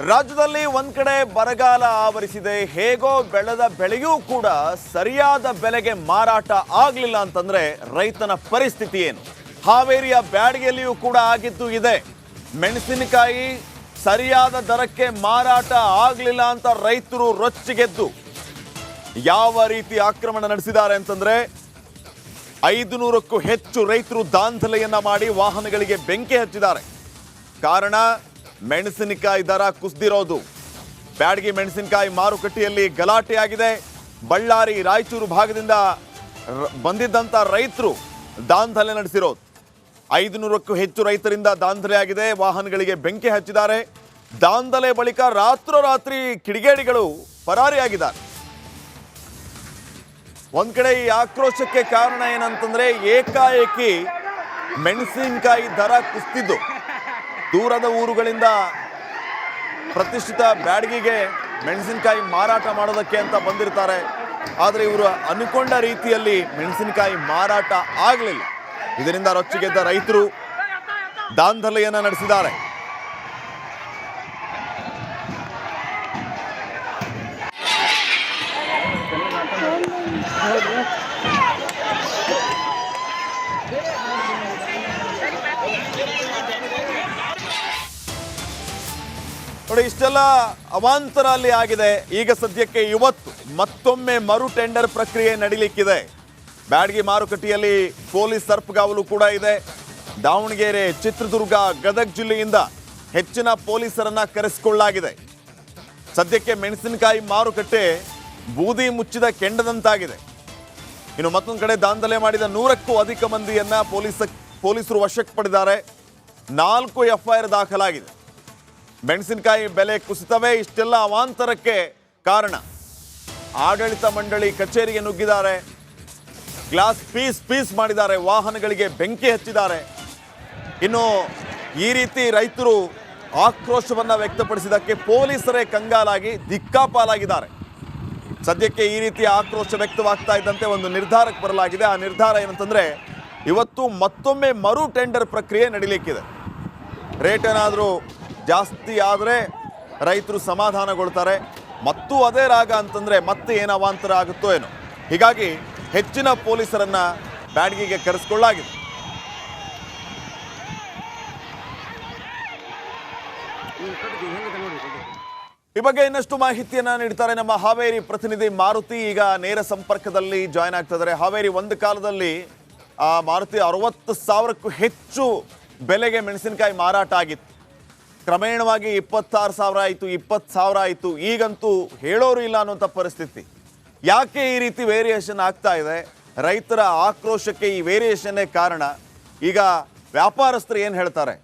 ರಾಜ್ಯದಲ್ಲಿ ಒಂದ್ ಕಡೆ ಬರಗಾಲ ಆವರಿಸಿದೆ. ಹೇಗೋ ಬೆಳೆದ ಬೆಳೆಯೂ ಕೂಡ ಸರಿಯಾದ ಬೆಲೆಗೆ ಮಾರಾಟ ಆಗ್ಲಿಲ್ಲ ಅಂತಂದ್ರೆ ರೈತನ ಪರಿಸ್ಥಿತಿ ಏನು? ಹಾವೇರಿಯ ಬ್ಯಾಡಿಗೆಯಲ್ಲಿಯೂ ಕೂಡ ಆಗಿದ್ದು ಇದೆ. ಮೆಣಸಿನಕಾಯಿ ಸರಿಯಾದ ದರಕ್ಕೆ ಮಾರಾಟ ಆಗ್ಲಿಲ್ಲ ಅಂತ ರೈತರು ರೊಚ್ಚಿಗೆದ್ದು. ಯಾವ ರೀತಿ ಆಕ್ರಮಣ ನಡೆಸಿದ್ದಾರೆ ಅಂತಂದ್ರೆ ಐದು ನೂರಕ್ಕೂ ಹೆಚ್ಚು ರೈತರು ದಾಂಧಲೆಯನ್ನ ಮಾಡಿ ವಾಹನಗಳಿಗೆ ಬೆಂಕಿ ಹಚ್ಚಿದ್ದಾರೆ. ಕಾರಣ ಮೆಣಸಿನಕಾಯಿ ದರ ಕುಸಿದಿರೋದು. ಬ್ಯಾಡಗಿ ಮೆಣಸಿನಕಾಯಿ ಮಾರುಕಟ್ಟೆಯಲ್ಲಿ ಗಲಾಟೆಯಾಗಿದೆ. ಬಳ್ಳಾರಿ, ರಾಯಚೂರು ಭಾಗದಿಂದ ಬಂದಿದ್ದಂಥ ರೈತರು ದಾಂಧಲೆ ನಡೆಸಿರೋದು. ಐದು ನೂರಕ್ಕೂ ಹೆಚ್ಚು ರೈತರಿಂದ ದಾಂಧಲೆಯಾಗಿದೆ. ವಾಹನಗಳಿಗೆ ಬೆಂಕಿ ಹಚ್ಚಿದ್ದಾರೆ. ದಾಂಧಲೆ ಬಳಿಕ ರಾತ್ರೋರಾತ್ರಿ ಕಿಡಿಗೇಡಿಗಳು ಪರಾರಿಯಾಗಿದ್ದಾರೆ. ಒಂದ್ ಕಡೆ ಈ ಆಕ್ರೋಶಕ್ಕೆ ಕಾರಣ ಏನಂತಂದ್ರೆ ಏಕಾಏಕಿ ಮೆಣಸಿನಕಾಯಿ ದರ ಕುಸಿದಿದ್ದು ದೂರದ ಊರುಗಳಿಂದ ಪ್ರತಿಷ್ಠಿತ ಬ್ಯಾಡಗಿಗೆ ಮೆಣಸಿನಕಾಯಿ ಮಾರಾಟ ಮಾಡೋದಕ್ಕೆ ಅಂತ ಬಂದಿರ್ತಾರೆ. ಆದರೆ ಇವರು ಅನ್ಕೊಂಡ ರೀತಿಯಲ್ಲಿ ಮೆಣಸಿನಕಾಯಿ ಮಾರಾಟ ಆಗಲಿಲ್ಲ. ಇದರಿಂದ ರೊಚ್ಚಿಗೆದ್ದ ರೈತರು ದಾಂಧಲೆಯನ್ನು ನಡೆಸಿದ್ದಾರೆ. ನೋಡಿ, ಇಷ್ಟೆಲ್ಲ ಅವಾಂತರ ಅಲ್ಲಿ ಆಗಿದೆ. ಈಗ ಸದ್ಯಕ್ಕೆ ಇವತ್ತು ಮತ್ತೊಮ್ಮೆ ಮರು ಟೆಂಡರ್ ಪ್ರಕ್ರಿಯೆ ನಡೀಲಿಕ್ಕಿದೆ. ಬ್ಯಾಡಗಿ ಮಾರುಕಟ್ಟೆಯಲ್ಲಿ ಪೊಲೀಸ್ ಸರ್ಪಗಾವಲು ಕೂಡ ಇದೆ. ದಾವಣಗೆರೆ, ಚಿತ್ರದುರ್ಗ, ಗದಗ ಜಿಲ್ಲೆಯಿಂದ ಹೆಚ್ಚಿನ ಪೊಲೀಸರನ್ನ ಕರೆಸಿಕೊಳ್ಳಲಾಗಿದೆ. ಸದ್ಯಕ್ಕೆ ಮೆಣಸಿನಕಾಯಿ ಮಾರುಕಟ್ಟೆ ಬೂದಿ ಮುಚ್ಚಿದ ಕೆಂಡದಂತಾಗಿದೆ. ಇನ್ನು ಮತ್ತೊಂದು ಕಡೆ ದಾಂಧಲೆ ಮಾಡಿದ ನೂರಕ್ಕೂ ಅಧಿಕ ಮಂದಿಯನ್ನ ಪೊಲೀಸ, ಪೊಲೀಸರು ವಶಕ್ಕೆ ಪಡೆದಿದ್ದಾರೆ. ನಾಲ್ಕು ಎಫ್ಐಆರ್ ದಾಖಲಾಗಿದೆ. ಮೆಣಸಿನಕಾಯಿ ಬೆಲೆ ಕುಸಿತವೇ ಇಷ್ಟೆಲ್ಲ ಅವಾಂತರಕ್ಕೆ ಕಾರಣ. ಆಡಳಿತ ಮಂಡಳಿ ಕಚೇರಿಗೆ ನುಗ್ಗಿದ್ದಾರೆ. ಗ್ಲಾಸ್ ಪೀಸ್ ಪೀಸ್ ಮಾಡಿದ್ದಾರೆ. ವಾಹನಗಳಿಗೆ ಬೆಂಕಿ ಹಚ್ಚಿದ್ದಾರೆ. ಇನ್ನು ಈ ರೀತಿ ರೈತರು ಆಕ್ರೋಶವನ್ನು ವ್ಯಕ್ತಪಡಿಸಿದ್ದಕ್ಕೆ ಪೊಲೀಸರೇ ಕಂಗಾಲಾಗಿ ದಿಕ್ಕಾಪಾಲಾಗಿದ್ದಾರೆ ಸದ್ಯಕ್ಕೆ ಈ ರೀತಿ ಆಕ್ರೋಶ ವ್ಯಕ್ತವಾಗ್ತಾ ಇದ್ದಂತೆ ಒಂದು ನಿರ್ಧಾರಕ್ಕೆ ಬರಲಾಗಿದೆ. ಆ ನಿರ್ಧಾರ ಏನಂತಂದರೆ, ಇವತ್ತು ಮತ್ತೊಮ್ಮೆ ಮರು ಟೆಂಡರ್ ಪ್ರಕ್ರಿಯೆ ನಡೀಲಿಕ್ಕಿದೆ. ರೇಟ್ ಏನಾದರೂ ಜಾಸ್ತಿ ಆದರೆ ರೈತರು ಸಮಾಧಾನಗೊಳ್ತಾರೆ. ಮತ್ತು ಅದೇ ರಾಗ ಅಂತಂದರೆ ಮತ್ತೆ ಏನು ಅವಾಂತರ ಆಗುತ್ತೋ ಏನೋ. ಹೀಗಾಗಿ ಹೆಚ್ಚಿನ ಪೊಲೀಸರನ್ನು ಬ್ಯಾಡಗಿಗೆ ಕರೆಸಿಕೊಳ್ಳಲಾಗಿದೆ ಈ ಬಗ್ಗೆ ಇನ್ನಷ್ಟು ಮಾಹಿತಿಯನ್ನು ನೀಡ್ತಾರೆ ನಮ್ಮ ಹಾವೇರಿ ಪ್ರತಿನಿಧಿ ಮಾರುತಿ. ಈಗ ನೇರ ಸಂಪರ್ಕದಲ್ಲಿ ಜಾಯ್ನ್ ಆಗ್ತಾ ಇದ್ದಾರೆ ಹಾವೇರಿ ಒಂದು ಕಾಲದಲ್ಲಿ, ಆ ಮಾರುತಿ ಅರವತ್ತು ಸಾವಿರಕ್ಕೂ ಹೆಚ್ಚು ಬೆಲೆಗೆ ಮೆಣಸಿನಕಾಯಿ ಮಾರಾಟ ಆಗಿತ್ತು. ಕ್ರಮೇಣವಾಗಿ ಇಪ್ಪತ್ತಾರು ಸಾವಿರ ಆಯಿತು, ಇಪ್ಪತ್ತು ಸಾವಿರ ಆಯಿತು. ಈಗಂತೂ ಹೇಳೋರು ಇಲ್ಲ ಅನ್ನೋಂಥ ಪರಿಸ್ಥಿತಿ. ಯಾಕೆ ಈ ರೀತಿ ವೇರಿಯೇಷನ್ ಆಗ್ತಾ ಇದೆ? ರೈತರ ಆಕ್ರೋಶಕ್ಕೆ ಈ ವೇರಿಯೇಷನ್ನೇ ಕಾರಣ. ಈಗ ವ್ಯಾಪಾರಸ್ಥರು ಏನು ಹೇಳ್ತಾರೆ?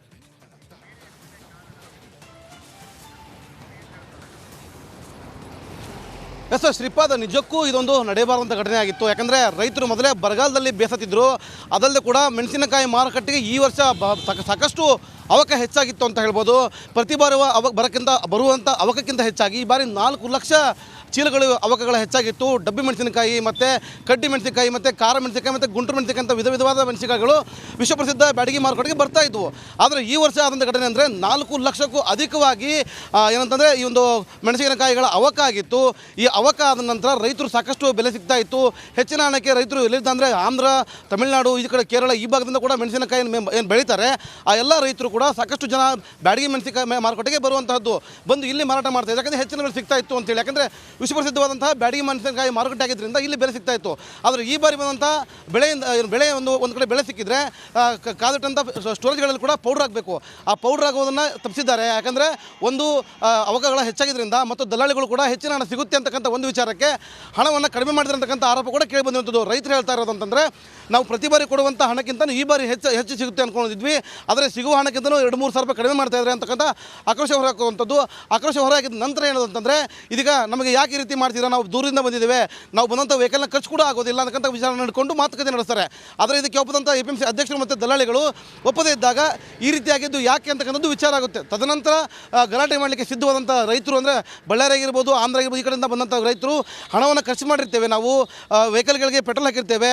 ಎಸ್ ಶ್ರೀಪಾದ, ನಿಜಕ್ಕೂ ಇದೊಂದು ನಡೆಯಬಾರದಂಥ ಘಟನೆ ಆಗಿತ್ತು. ಯಾಕಂದರೆ ರೈತರು ಮೊದಲೇ ಬರಗಾಲದಲ್ಲಿ ಬೇಸತ್ತಿದ್ದರು ಅದಲ್ಲದೆ ಕೂಡ ಮೆಣಸಿನಕಾಯಿ ಮಾರುಕಟ್ಟೆಗೆ ಈ ವರ್ಷ ಸಾಕಷ್ಟು ಅವಕ ಹೆಚ್ಚಾಗಿತ್ತು ಅಂತ ಹೇಳ್ಬೋದು. ಪ್ರತಿ ಬಾರಿ ಅವ, ಬರಕ್ಕಿಂತ ಬರುವಂಥ ಅವಕಕ್ಕಿಂತ ಹೆಚ್ಚಾಗಿ ಈ ಬಾರಿ ನಾಲ್ಕು ಲಕ್ಷ ಚೀಲಗಳು ಅವಕಗಳು ಹೆಚ್ಚಾಗಿತ್ತು. ಡಬ್ಬಿ ಮೆಣಸಿನಕಾಯಿ ಮತ್ತು ಕಡ್ಡಿ ಮೆಣಸಿನಕಾಯಿ ಮತ್ತು ಖಾರ ಮೆಣಸಿನಕಾಯಿ ಮತ್ತು ಗುಂಟು ಮೆಣಸಿನಕಾಯಿ ಅಂತ ವಿಧ ವಿಧವಾದ ಮೆಣಸಿನಕಾಯಿಗಳು ವಿಶ್ವಪ್ರಸಿದ್ಧ ಬ್ಯಾಡಗಿ ಮಾರುಕಟ್ಟೆಗೆ ಬರ್ತಾ ಇದ್ವು. ಆದರೆ ಈ ವರ್ಷ ಆದಂಥ ಘಟನೆ ಅಂದರೆ ನಾಲ್ಕು ಲಕ್ಷಕ್ಕೂ ಅಧಿಕವಾಗಿ ಏನಂತಂದರೆ ಈ ಒಂದು ಮೆಣಸಿನಕಾಯಿಗಳ ಅವಕ ಆಗಿತ್ತು. ಈ ಅವಕ ಆದ ನಂತರ ರೈತರು ಸಾಕಷ್ಟು ಬೆಲೆ ಸಿಗ್ತಾ ಇತ್ತು. ಹೆಚ್ಚಿನ ಹಣಕ್ಕೆ ರೈತರು ಎಲ್ಲಿದ್ದ ಅಂದರೆ ಆಂಧ್ರ, ತಮಿಳುನಾಡು, ಈ ಕಡೆ ಕೇರಳ ಈ ಭಾಗದಿಂದ ಕೂಡ ಮೆಣಸಿನಕಾಯಿ ಏನು ಬೆಳೀತಾರೆ. ಆ ಎಲ್ಲ ರೈತರು ಕೂಡ ಸಾಕಷ್ಟು ಜನ ಬ್ಯಾಡಗಿ ಮೆಣಸಿನಕಾಯಿ ಮಾರುಕಟ್ಟೆಗೆ ಬರುವಂತಹದ್ದು. ಬಂದು ಇಲ್ಲಿ ಮಾರಾಟ ಮಾಡ್ತಾರೆ ಯಾಕಂದರೆ ಹೆಚ್ಚಿನ ಬೆಲೆ ಸಿಗ್ತಾ ಇತ್ತು ಅಂತೇಳಿ. ಯಾಕಂದರೆ ವಿಶ್ವಪ್ರಸಿದ್ಧವಾದಂತಹ ಬ್ಯಾಡಗಿ ಮೆಣಸಿನಕಾಯಿ ಮಾರುಕಟ್ಟೆ ಆಗಿದ್ದರಿಂದ ಇಲ್ಲಿ ಬೆಲೆ ಸಿಗ್ತಾ ಇತ್ತು. ಆದರೆ ಈ ಬಾರಿ ಬಂದಂಥ ಬೆಳೆಯಿಂದ ಬೆಳೆ ಒಂದು ಒಂದು ಕಡೆ ಬೆಳೆ ಸಿಕ್ಕಿದ್ರೆ ಕಾದಿಟ್ಟಂಥ ಸ್ಟೋರೇಜ್ಗಳಲ್ಲಿ ಕೂಡ ಪೌಡ್ರ್ ಆಗಬೇಕು ಆ ಪೌಡ್ರ್ ಆಗೋದನ್ನು ತಪ್ಪಿಸಿದ್ದಾರೆ. ಯಾಕಂದರೆ ಒಂದು ಆ, ಅವಕಾಶಗಳ ಹೆಚ್ಚಾಗಿದ್ದರಿಂದ ಮತ್ತು ದಲ್ಲಾಳಿಗಳು ಕೂಡ ಹೆಚ್ಚಿನ ಹಣ ಸಿಗುತ್ತೆ ಅಂತಕ್ಕಂಥ ಒಂದು ವಿಚಾರಕ್ಕೆ ಹಣವನ್ನು ಕಡಿಮೆ ಮಾಡಿದ್ರೆ ಅಂತಕ್ಕಂಥ ಆರೋಪ ಕೂಡ ಕೇಳಿ ಬಂದಿರುವಂಥದ್ದು. ರೈತರು ಹೇಳ್ತಾ ಇರೋದು ಅಂತಂದರೆ ನಾವು ಪ್ರತಿ ಬಾರಿ ಕೊಡುವಂಥ ಹಣಕ್ಕಿಂತ ಈ ಬಾರಿ ಹೆಚ್ಚು ಹೆಚ್ಚು ಸಿಗುತ್ತೆ ಅಂದ್ಕೊಂಡಿದ್ವಿ ಆದರೆ ಸಿಗುವ ಹಣಕ್ಕಿಂತ ಎರಡು ಮೂರು ಸಾವಿರ ರೂಪಾಯಿ ಕಡಿಮೆ ಮಾಡ್ತಾ ಇದ್ದಾರೆ ಅಂತಕ್ಕಂಥ ಆಕ್ರೋಶ ಹೊರಹಾಕುವಂಥದ್ದು. ಆಕ್ರೋಶ ಹೊರಹಾಕಿದ ನಂತರ ಏನದು ಅಂತಂದರೆ ಇದೀಗ ನಮಗೆ ಯಾಕೆ ಯಾಕೆ ರೀತಿ ಮಾಡ್ತೀರಾ? ನಾವು ದೂರದಿಂದ ಬಂದಿದ್ದೇವೆ. ನಾವು ಬಂದಂಥ ವೆಹಿಕಲ್ನ ಖರ್ಚು ಕೂಡ ಆಗೋದಿಲ್ಲ ಅನ್ನಕ್ಕಂಥ ವಿಚಾರ ನಡೆಕೊಂಡು ಮಾತುಕತೆ ನಡೆಸ್ತಾರೆ. ಆದರೆ ಇದಕ್ಕೆ ಒಪ್ಪದಂಥ ಎ ಪಿ ಅಧ್ಯಕ್ಷರು ಮತ್ತು ದಲ್ಲಾಳಿಗಳು ಒಪ್ಪದೇ ಇದ್ದಾಗ ಈ ರೀತಿಯಾಗಿದ್ದು ಯಾಕೆ ಅಂತಕ್ಕಂಥದ್ದು ವಿಚಾರ ಆಗುತ್ತೆ. ತದನಂತರ ಗಲಾಟೆ ಮಾಡಲಿಕ್ಕೆ ಸಿದ್ಧವಾದಂಥ ರೈತರು ಅಂದರೆ ಬಳ್ಳಾರಿ ಆಗಿರ್ಬೋದು, ಆಂಧ್ರ ಆಗಿರ್ಬೋದು, ಈ ಕಡೆಯಿಂದ ಬಂದಂಥ ರೈತರು ಹಣವನ್ನು ಖರ್ಚು ಮಾಡಿರ್ತೇವೆ. ನಾವು ವೆಹಿಕಲ್ಗಳಿಗೆ ಪೆಟ್ರೋಲ್ ಹಾಕಿರ್ತೇವೆ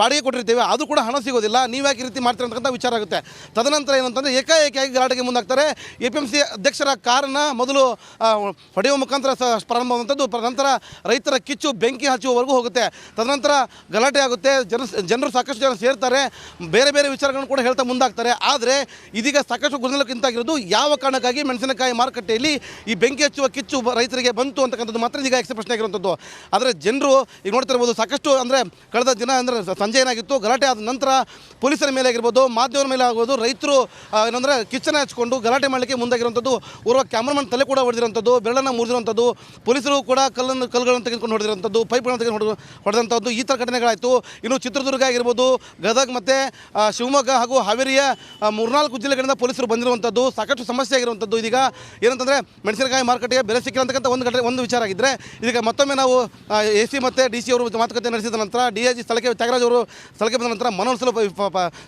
ಬಾಡಿಗೆ ಕೊಟ್ಟಿರ್ತೇವೆ. ಅದು ಕೂಡ ಹಣ ಸಿಗೋದಿಲ್ಲ. ನೀವು ಯಾಕೆ ಈ ರೀತಿ ಮಾಡ್ತೀರ ಅಂತಕ್ಕಂಥ ವಿಚಾರ ಆಗುತ್ತೆ. ತದನಂತರ ಏನಂತಂದರೆ ಏಕಾಏಕಿಯಾಗಿ ಗಲಾಟೆಗೆ ಮುಂದಾಗ್ತಾರೆ. ಎ ಪಿ ಎಂ ಸಿ ಅಧ್ಯಕ್ಷರ ಕಾರನ್ನು ಮೊದಲು ಹೊಡೆಯುವ ಮುಖಾಂತರ ಪ್ರಾರಂಭವಾದಂಥದ್ದು ನಂತರ ರೈತರ ಕಿಚ್ಚು ಬೆಂಕಿ ಹಚ್ಚುವವರೆಗೂ ಹೋಗುತ್ತೆ. ತದನಂತರ ಗಲಾಟೆ ಆಗುತ್ತೆ. ಜನ ಜನರು ಸಾಕಷ್ಟು ಜನ ಸೇರ್ತಾರೆ. ಬೇರೆ ಬೇರೆ ವಿಚಾರಗಳನ್ನು ಕೂಡ ಹೇಳ್ತಾ ಮುಂದಾಗ್ತಾರೆ. ಆದರೆ ಇದೀಗ ಸಾಕಷ್ಟು ಗೊಂದಲಕ್ಕಿಂತಾಗಿರೋದು ಯಾವ ಕಾರಣಕ್ಕಾಗಿ ಮೆಣಸಿನಕಾಯಿ ಮಾರುಕಟ್ಟೆಯಲ್ಲಿ ಈ ಬೆಂಕಿ ಹಚ್ಚುವ ಕಿಚ್ಚು ರೈತರಿಗೆ ಬಂತು ಅಂತಕ್ಕಂಥದ್ದು ಮಾತ್ರ ಈಗ ಪ್ರಶ್ನೆ ಆಗಿರುವಂಥದ್ದು. ಆದರೆ ಜನರು ಈಗ ನೋಡ್ತಿರ್ಬೋದು ಸಾಕಷ್ಟು ಅಂದರೆ ಕಳೆದ ದಿನ ಅಂದರೆ ಸಂಜೆ ಏನಾಗಿತ್ತು? ಗಲಾಟೆ ಆದ ನಂತರ ಪೊಲೀಸರ ಮೇಲೆ ಆಗಿರ್ಬೋದು ಮಾಧ್ಯಮದ ಮೇಲೆ ಆಗ್ಬೋದು ರೈತರು ಏನಂದರೆ ಏನಂದ್ರೆ ಕಿಚ್ಚನ ಹಚ್ಕೊಂಡು ಗಲಾಟೆ ಮಾಡಲಿಕ್ಕೆ ಮುಂದಾಗಿರುವಂಥದ್ದು, ಓರ್ವ ಕ್ಯಾಮ್ರಾಮನ್ ತಲೆ ಕೂಡ ಹೊಡೆದಿರುವಂಥದ್ದು ಬೆರಳನ್ನು ಮುರಿದಿರುವಂಥದ್ದು, ಪೊಲೀಸರು ಕೂಡ ಕಲ್ಲನ್ನು ಕಲ್ಲುಗಳನ್ನು ತೆಗೆದುಕೊಂಡು ಹೊಡೆದಿರುವಂಥದ್ದು, ಪೈಪ್ಗಳನ್ನು ತೆಗೆದು ಹೊಡೆದು ಹೊಡೆದಂಥದ್ದು, ಈ ಥರ ಘಟನೆಗಳಾಯಿತು. ಇನ್ನು ಚಿತ್ರದುರ್ಗ ಆಗಿರ್ಬೋದು, ಗದಗ ಮತ್ತು ಶಿವಮೊಗ್ಗ ಹಾಗೂ ಹಾವೇರಿಯ ಮೂರ್ನಾಲ್ಕು ಜಿಲ್ಲೆಗಳಿಂದ ಪೊಲೀಸರು ಬಂದಿರುವಂಥದ್ದು, ಸಾಕಷ್ಟು ಸಮಸ್ಯೆ ಆಗಿರುವಂಥದ್ದು. ಇದೀಗ ಏನಂತಂದರೆ, ಮೆಣಸಿನಕಾಯಿ ಮಾರುಕಟ್ಟೆಗೆ ಬೆಲೆ ಸಿಕ್ಕಿರತಕ್ಕಂಥ ಒಂದು ಘಟನೆ, ಒಂದು ವಿಚಾರ ಆಗಿದ್ದರೆ ಇದೀಗ ಮತ್ತೊಮ್ಮೆ ನಾವು ಎ ಸಿ ಮತ್ತು ಡಿ ಸಿ ಅವರು ಮಾತುಕತೆ ನಡೆಸಿದ ನಂತರ, ಡಿ ಐ ಜಿ ಸ್ಥಳಕ್ಕೆ, ತ್ಯಾಗರಾಜ್ ಅವರು ಸ್ಥಳಕ್ಕೆ ಬಂದ ನಂತರ ಮನವೊಲಿಸಲು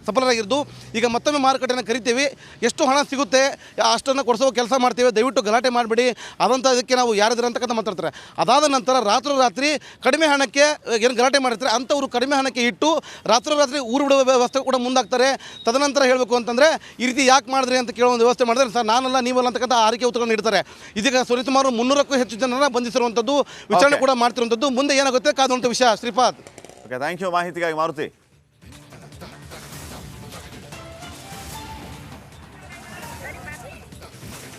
ಸಫಲರಾಗಿದ್ದು ಈಗ ಮತ್ತೊಮ್ಮೆ ಮಾರುಕಟ್ಟೆಯನ್ನು ಕರಿತೀವಿ. ಎಷ್ಟು ಹಣ ಸಿಗುತ್ತೆ, ಅಷ್ಟನ್ನು ಕೊಡಿಸೋ ಕೆಲಸ ಮಾಡ್ತೀವಿ. ದಯವಿಟ್ಟು ಗಲಾಟೆ ಮಾಡಬೇಡಿ. ಅದಂಥ ಇದಕ್ಕೆ ನಾವು ಯಾರಿದ್ರೆ ಅಂತಕ್ಕಂಥ ಮಾತಾಡ್ತಾರೆ. ಅದಾದ ನಂತರ ರಾತ್ರೋರಾತ್ರಿ ಕಡಿಮೆ ಹಣಕ್ಕೆ ಏನು ಗಲಾಟೆ ಮಾಡಿರ್ತಾರೆ ಅಂಥವ್ರು ಕಡಿಮೆ ಹಣಕ್ಕೆ ಇಟ್ಟು ರಾತ್ರೋರಾತ್ರಿ ಊರು ಬಿಡುವ ವ್ಯವಸ್ಥೆ ಕೂಡ ಮುಂದಾಗ್ತಾರೆ. ತದನಂತರ ಹೇಳಬೇಕು ಅಂತಂದರೆ ಈ ರೀತಿ ಯಾಕೆ ಮಾಡಿದ್ರಿ ಅಂತ ಕೇಳೋ ಒಂದು ವ್ಯವಸ್ಥೆ ಮಾಡಿದ್ರೆ ಸರ್ ನಾನಲ್ಲ ನೀವಲ್ಲ ಅಂತಕ್ಕಂಥ ಆರಿಕೆ ಉತ್ತರ ನೀಡ್ತಾರೆ ಇದೀಗ ಸುಮಾರು ಮುನ್ನೂರಕ್ಕೂ ಹೆಚ್ಚು ಜನರನ್ನ ಬಂಧಿಸಿರುವಂಥದ್ದು ವಿಚಾರಣೆ ಕೂಡ ಮಾಡ್ತಿರುವಂಥದ್ದು. ಮುಂದೆ ಏನಾಗುತ್ತೆ? ಕಾದಂಥ ವಿಷಯ. ಶ್ರೀಪಾದ್. ಓಕೆ ಥ್ಯಾಂಕ್ ಯು ಮಾಹಿತಿಗಾಗಿ ಮಾರುತಿ.